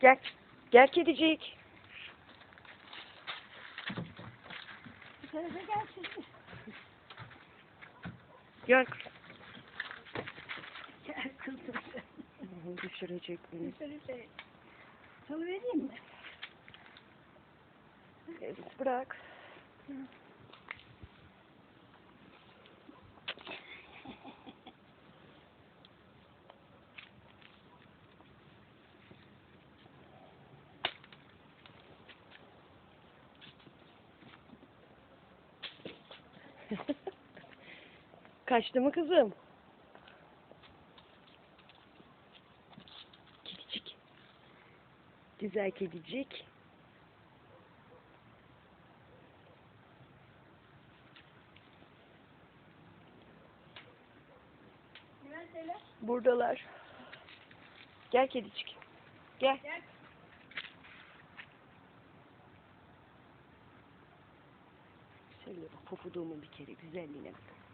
Gel. Gel kedicik. Bu tarafa gelsin. Gel. Gel kızım. Düşürecek beni. Şey. Salı vereyim mi? Bırak. Kaçtı mı kızım? Kedicik. Güzel kedicik. Buradalar. Gel kedicik. Gel. Gel. Şöyle bak bir kere güzelliğine bak.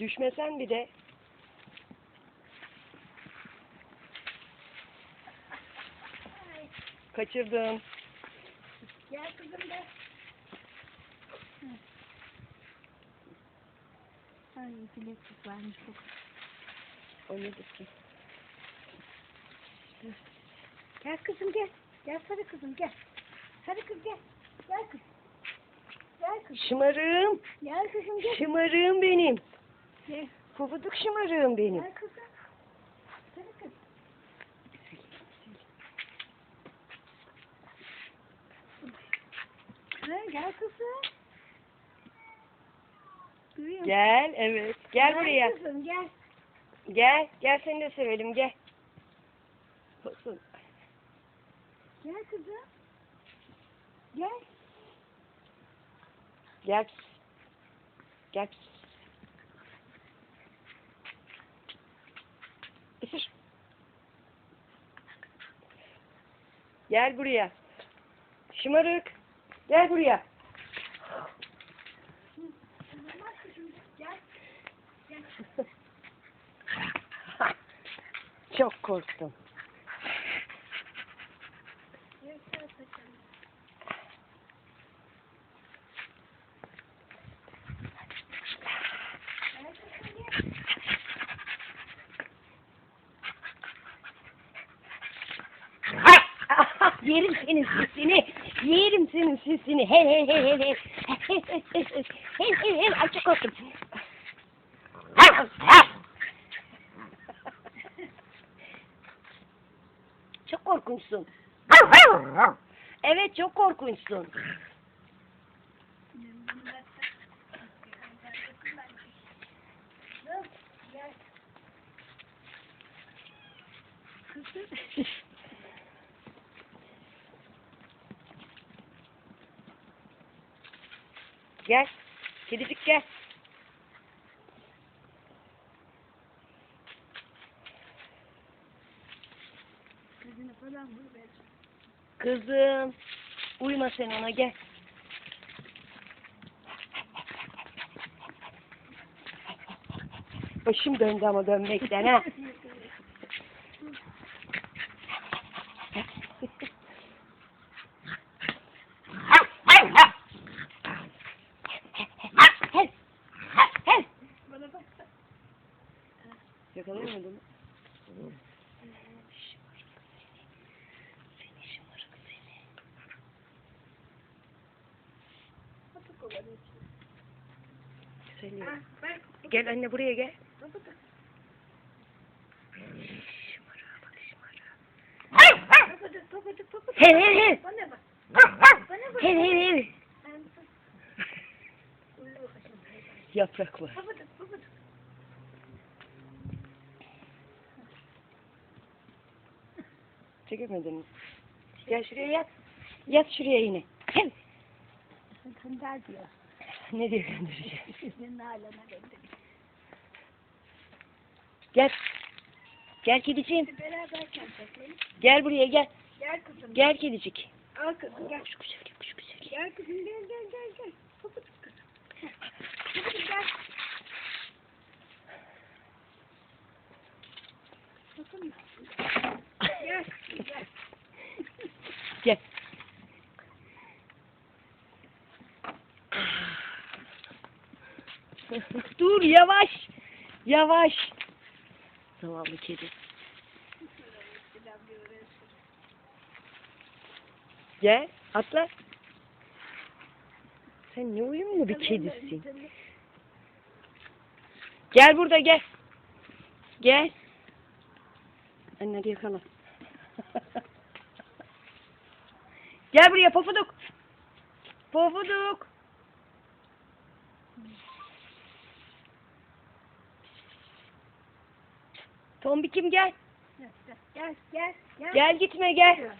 Düşmesen bir de. Kaçırdım. Gel kızım gel. Ay bileklik varmış bu. O nedir ki? Gel kızım gel. Gel sarı kızım gel. Sarı kız gel. Gel kız. Gel kız. Şımarığım. Gel kızım gel. Şımarığım benim. Gel. Pofuduk şımarığım benim. Gel kızım. Kız. Ha, gel kızım. Duyuyor? Gel evet. Gel buraya. kızım gel. Gel. Gel seni de sevelim gel. Olsun. Gel kızım. Gel. Gel. Gel. Gel buraya. Şımarık. Gel buraya. Çok korktum. Gel sarı saçını. Gel kızım gel. Yerim senin sesini. Yerim senin sesini. Hey. Hey hey hey hey. Hey hey hey. Ay çok korktum. Çok korkunçsun. Evet çok korkunçsun. Gel. Kızım. Gel. Kedicik gel. Kızım. Uyma sen ona gel. Başım döndü ama dönmekten ha. Bana bak. Yakalayamadın mı? Şımarık seni. Seni şımarık seni. Batık olanı için. Güzel Ha, ya. bak. Gel anne buraya gel. Hey hey hey. Hey hey hey. Yaprak var. Çekemedin mi? Gel şuraya yat. Yat şuraya yine. Hem. Gönder diyor. Ne diye göndereceğim? Sizin aleme gönder. Gel. Gel kediciğim. Beraberken çekelim. Gel buraya gel. Gel kızım. Gel kedicik. Al kızım gel. Kuş güzel, kuş güzel. Gel kızım gel gel gel gel. Pofuduk kızım. Pofuduk gel. Sakın mı? Gel gel. Dur yavaş. Yavaş. Zavallı kedi. Gel atla. Sen ne uyumlu bir kedisin. Gel burada gel. Gel. Anne yakala. Gel buraya pofuduk. Pofuduk. Tombikim gel. Gel gel gel. Gel gitme gel.